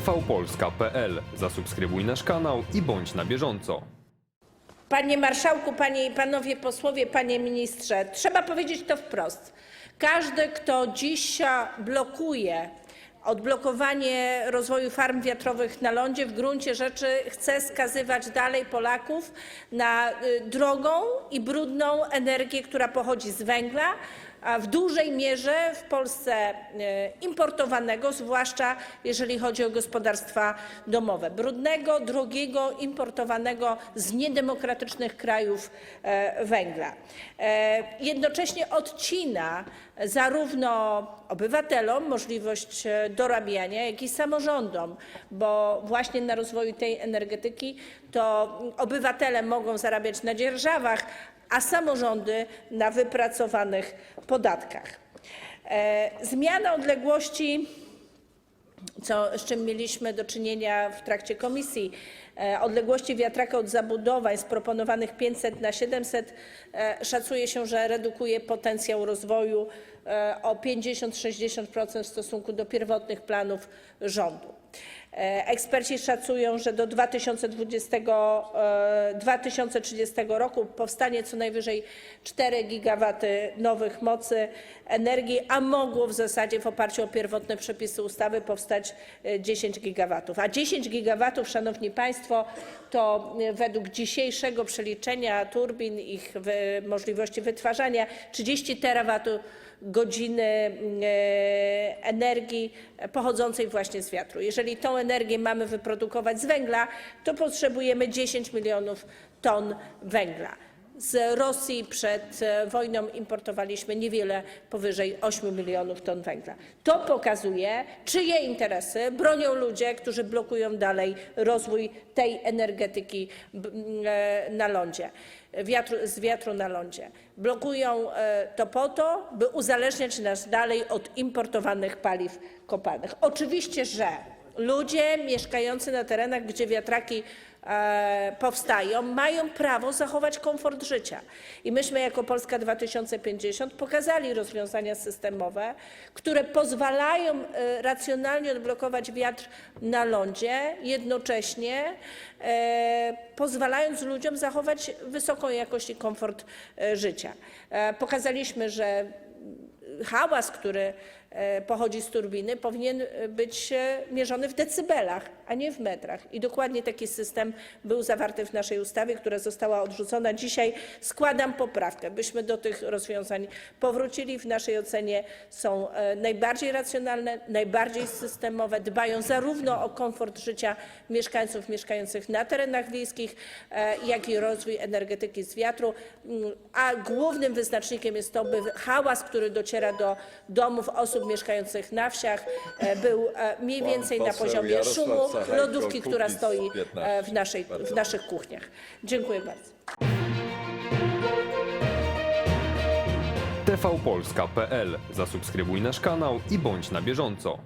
tvpolska.pl. Zasubskrybuj nasz kanał i bądź na bieżąco. Panie marszałku, panie i panowie posłowie, panie ministrze, trzeba powiedzieć to wprost. Każdy, kto dziś blokuje odblokowanie rozwoju farm wiatrowych na lądzie, w gruncie rzeczy chce skazywać dalej Polaków na y, drogą i brudną energię, która pochodzi z węgla, w dużej mierze w Polsce y, importowanego, zwłaszcza jeżeli chodzi o gospodarstwa domowe. Brudnego, drogiego, importowanego z niedemokratycznych krajów e, węgla. E, Jednocześnie odcina zarówno obywatelom możliwość e, dorabiania, jak i samorządom, bo właśnie na rozwoju tej energetyki to obywatele mogą zarabiać na dzierżawach, a samorządy na wypracowanych podatkach. E, Zmiana odległości z czym mieliśmy do czynienia w trakcie komisji. E, Odległości wiatraka od zabudowań z proponowanych 500 na 700 e, szacuje się, że redukuje potencjał rozwoju e, o 50-60% w stosunku do pierwotnych planów rządu. Eksperci szacują, że do 2020, e, 2030 roku powstanie co najwyżej 4 gigawaty nowych mocy energii, a mogło w zasadzie w oparciu o pierwotne przepisy ustawy powstać e, 10 gigawatów. A 10 gigawatów, szanowni państwo, to e, według dzisiejszego przeliczenia turbin, ich możliwości wytwarzania 30 terawatów godziny e, energii pochodzącej właśnie z wiatru. Jeżeli tą energię mamy wyprodukować z węgla, to potrzebujemy 10 milionów ton węgla. Z Rosji przed e, wojną importowaliśmy niewiele powyżej 8 milionów ton węgla. To pokazuje, czyje interesy bronią ludzie, którzy blokują dalej rozwój tej energetyki e, na lądzie, wiatru, z wiatru na lądzie. Blokują e, to po to, by uzależniać nas dalej od importowanych paliw kopalnych. Oczywiście, że ludzie mieszkający na terenach, gdzie wiatraki e, powstają, mają prawo zachować komfort życia. I myśmy jako Polska 2050 pokazali rozwiązania systemowe, które pozwalają e, racjonalnie odblokować wiatr na lądzie, jednocześnie e, pozwalając ludziom zachować wysoką jakość i komfort życia. Pokazaliśmy, że hałas, który pochodzi z turbiny, powinien e, być e, mierzony w decybelach, a nie w metrach. I dokładnie taki system był zawarty w naszej ustawie, która została odrzucona. Dzisiaj składam poprawkę, byśmy do tych rozwiązań powrócili. W naszej ocenie są e, najbardziej racjonalne, najbardziej systemowe, dbają zarówno o komfort życia mieszkańców mieszkających na terenach wiejskich, e, jak i rozwój energetyki z wiatru. Mm, A głównym wyznacznikiem jest to, by hałas, który dociera do domów osób mieszkających na wsiach, e, był e, mniej więcej na poziomie szumu lodówki, która stoi e, 15. w, naszej, w naszych kuchniach. Dziękuję bardzo. tvpolska.pl. Zasubskrybuj nasz kanał i bądź na bieżąco.